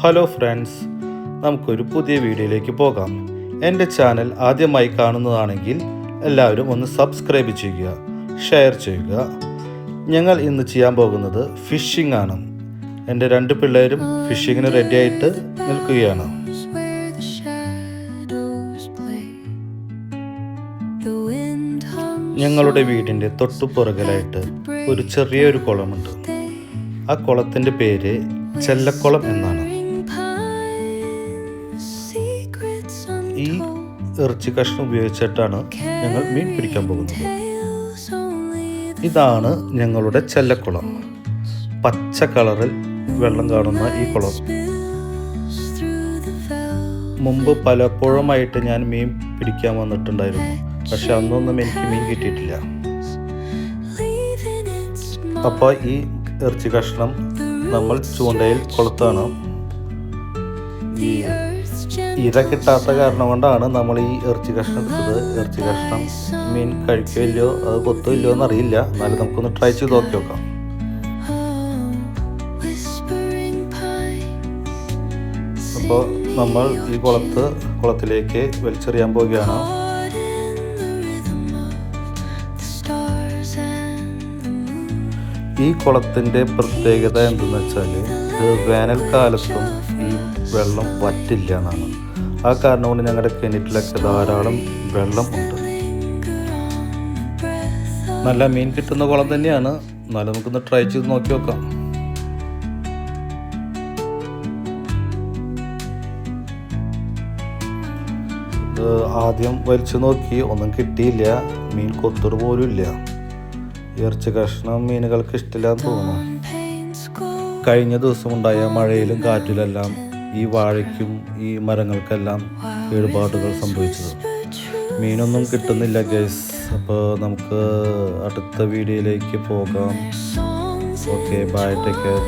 Hello friends നമുക്കൊരു പുതിയ വീഡിയോയിലേക്ക് പോകാം. എന്റെ ചാനൽ ആദ്യമായി കാണുന്നതാണെങ്കിൽ എല്ലാവരും ഒന്ന് സബ്സ്ക്രൈബ് ചെയ്യുക ഷെയർ ചെയ്യുക. ഞങ്ങൾ ഇന്ന് ചെയ്യാൻ പോകുന്നത് ഫിഷിംഗ് ആണ്. എന്റെ രണ്ട് പിള്ളേരും ഫിഷിങ്ങിന് റെഡി ആയിട്ട് നിൽക്കുകയാണ്. ഞങ്ങളുടെ വീടിന്റെ തൊട്ടുപുറകിലായിട്ട് ഒരു ചെറിയൊരു കുളമുണ്ട്. ആ കുളത്തിന്റെ പേര് ചെല്ലക്കുളം എന്നാണ്. ഈ. ഇറച്ചി കഷ്ണം ഉപയോഗിച്ചിട്ടാണ് ഞങ്ങൾ മീൻ പിടിക്കാൻ പോകുന്നത്. ഇതാണ് ഞങ്ങളുടെ ചെല്ലക്കുളം. പച്ച കളറിൽ വെള്ളം കാണുന്ന ഈ കുളം. മുമ്പ് പലപ്പോഴുമായിട്ട് ഞാൻ മീൻ പിടിക്കാൻ വന്നിട്ടുണ്ടായിരുന്നു. പക്ഷെ അന്നൊന്നും എനിക്ക് മീൻ കിട്ടിയിട്ടില്ല. അപ്പോൾ ഈ ഇറച്ചി കഷ്ണം നമ്മൾ ചൂണ്ടയിൽ കൊളുത്താണ് ഈ ഇര കിട്ടാത്ത കാരണം കൊണ്ടാണ് നമ്മൾ ഈ ഇറച്ചി കഷ്ണം എടുത്തത്. ഇറച്ചി കഷ്ണം മീൻ കഴിക്കില്ലയോ അത് കൊത്തുമില്ലയോ എന്നറിയില്ല. എന്നാലും നമുക്കൊന്ന് ട്രൈ ചെയ്ത് നോക്കി നോക്കാം. അപ്പോൾ നമ്മൾ ഈ കുളത്ത് കുളത്തിലേക്ക് വലിച്ചെറിയാൻ പോവുകയാണ്. ഈ കുളത്തിന്റെ പ്രത്യേകത എന്തെന്ന് വെച്ചാൽ ഇത് വേനൽക്കാലത്തും ഈ വെള്ളം വറ്റില്ല എന്നാണ്. ആ കാരണം കൊണ്ട് ഞങ്ങളുടെ കിണറ്റിലൊക്കെ ധാരാളം വെള്ളം ഉണ്ട്. Lingered on the breath of നല്ല മീൻ കിട്ടുന്ന കുളം തന്നെയാണ്. എന്നാലും നമുക്കൊന്ന് ട്രൈ ചെയ്ത് നോക്കി നോക്കാം. ആദ്യം വലിച്ചു നോക്കി ഒന്നും കിട്ടിയില്ല. മീൻ കൊത്തറ് പോലും ഇല്ല. ഇറച്ചി കഷ്ണം മീനുകൾക്ക് ഇഷ്ടമില്ലാന്ന് തോന്നുന്നു. കഴിഞ്ഞ ദിവസം ഉണ്ടായ മഴയിലും കാറ്റിലെല്ലാം ഈ വാഴയ്ക്കും ഈ മരങ്ങൾക്കെല്ലാം കേടുപാടുകൾ സംഭവിച്ചത്. മീനൊന്നും കിട്ടുന്നില്ല ഗൈസ്. അപ്പോൾ നമുക്ക് അടുത്ത വീഡിയോയിലേക്ക് പോകാം. Okay bye take care.